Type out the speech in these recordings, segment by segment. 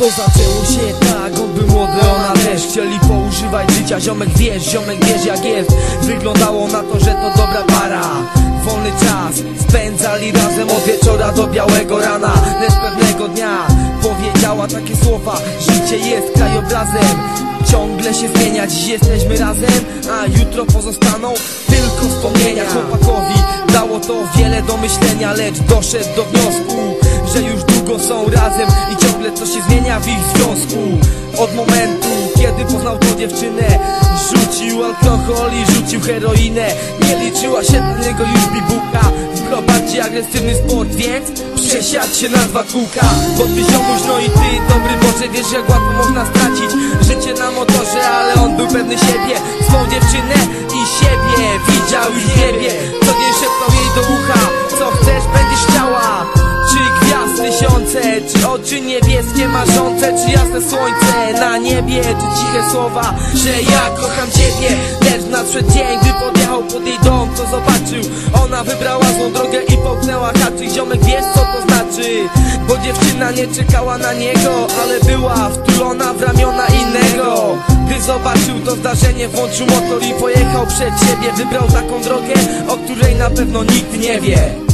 To zaczęło się tak, on był młody, ona też. Chcieli poużywać życia, ziomek wiesz, ziomek wiesz jak jest. Wyglądało na to, że to dobra para. Wolny czas. Spędzali razem od wieczora do białego rana. Lecz pewnego dnia powiedziała takie słowa. Życie jest krajobrazem. Ciągle się zmienia, dziś jesteśmy razem A jutro pozostaną tylko wspomnienia. Chłopakowi dało to wiele do myślenia Lecz doszedł do wniosku Że już długo są razem I coś się zmienia w ich związku. Od momentu, kiedy poznał tą dziewczynę Rzucił alkohol i rzucił heroinę. Nie liczyła się dla niego już bibuka Wybrał bardziej agresywny sport, więc Przesiadł się na dwa kółka. Bo ty ziomuś, no i ty dobry Boże Wiesz jak łatwo można stracić Życie na motorze, ale on był pewny siebie Swą dziewczynę i siebie. Widział w niebie marzące Czy jasne słońce na niebie Czy ciche słowa, że ja kocham ciebie. Lecz nadszedł dzień, gdy podjechał pod jej dom To zobaczył, ona wybrała złą drogę I połknęła haczyk. Ziomek wiesz co to znaczy Bo dziewczyna nie czekała na niego Ale była wtulona w ramiona innego. Gdy zobaczył to zdarzenie Włączył motor i pojechał przed siebie. Wybrał taką drogę, o której na pewno nikt nie wie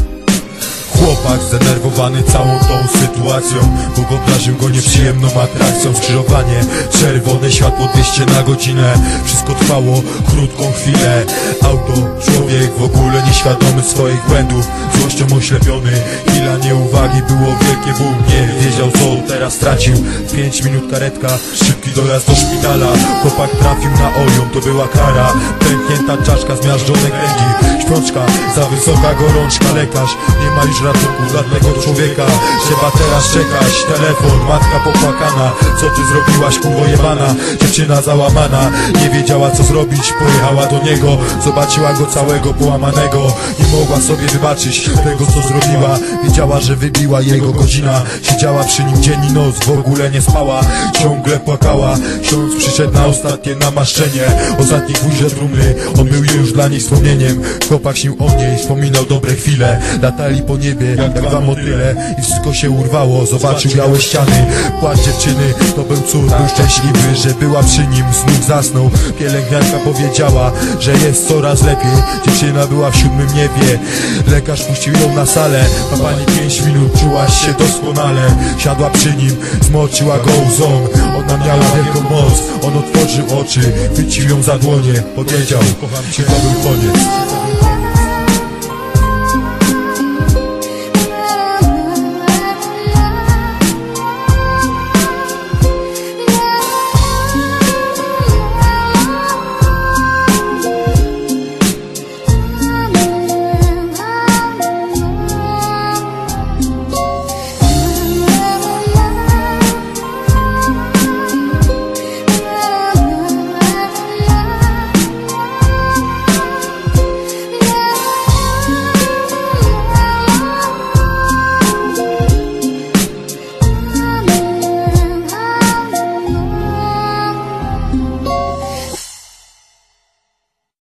Chłopak zdenerwowany całą tą sytuacją Bóg obraził go nieprzyjemną atrakcją. Skrzyżowanie, czerwone światło 200 na godzinę. Wszystko trwało krótką chwilę. Auto, człowiek w ogóle nieświadomy swoich błędów. Złością oślepiony, chwila nieuwagi Było wielkie ból, nie wiedział co teraz stracił. Pięć minut karetka, szybki dojazd do szpitala. Chłopak trafił na olią, to była kara. Pęknięta czaszka, zmiażdżone kręgi Za wysoka gorączka Lekarz, nie ma już ratunku dla tego człowieka. Trzeba teraz czekać, telefon, matka popłakana Co ty zrobiłaś, kurwo jebana Dziewczyna załamana, nie wiedziała co zrobić. Pojechała do niego, zobaczyła go całego połamanego. Nie mogła sobie wybaczyć tego co zrobiła. Wiedziała, że wybiła jego godzina. Siedziała przy nim dzień i noc, w ogóle nie spała. Ciągle płakała, ksiądz przyszedł na ostatnie namaszczenie. Ostatni gwóźdź do trumny, on był już dla niej wspomnieniem. Chłopak śnił o niej, wspominał dobre chwile. Latali po niebie jak dwa motyle. I wszystko się urwało, zobaczył białe ściany. Płacz dziewczyny, to był cud, był szczęśliwy, że była przy nim Znów zasnął, pielęgniarka powiedziała, że jest coraz lepiej. Dziewczyna była w siódmym niebie. Lekarz puścił ją na salę. Ma pani pięć minut, czułaś się doskonale. Siadła przy nim, zmoczyła go łzą. Ona miała wielką moc, on otworzył oczy Chwycił ją za dłonie, powiedział Kocham cię, to był koniec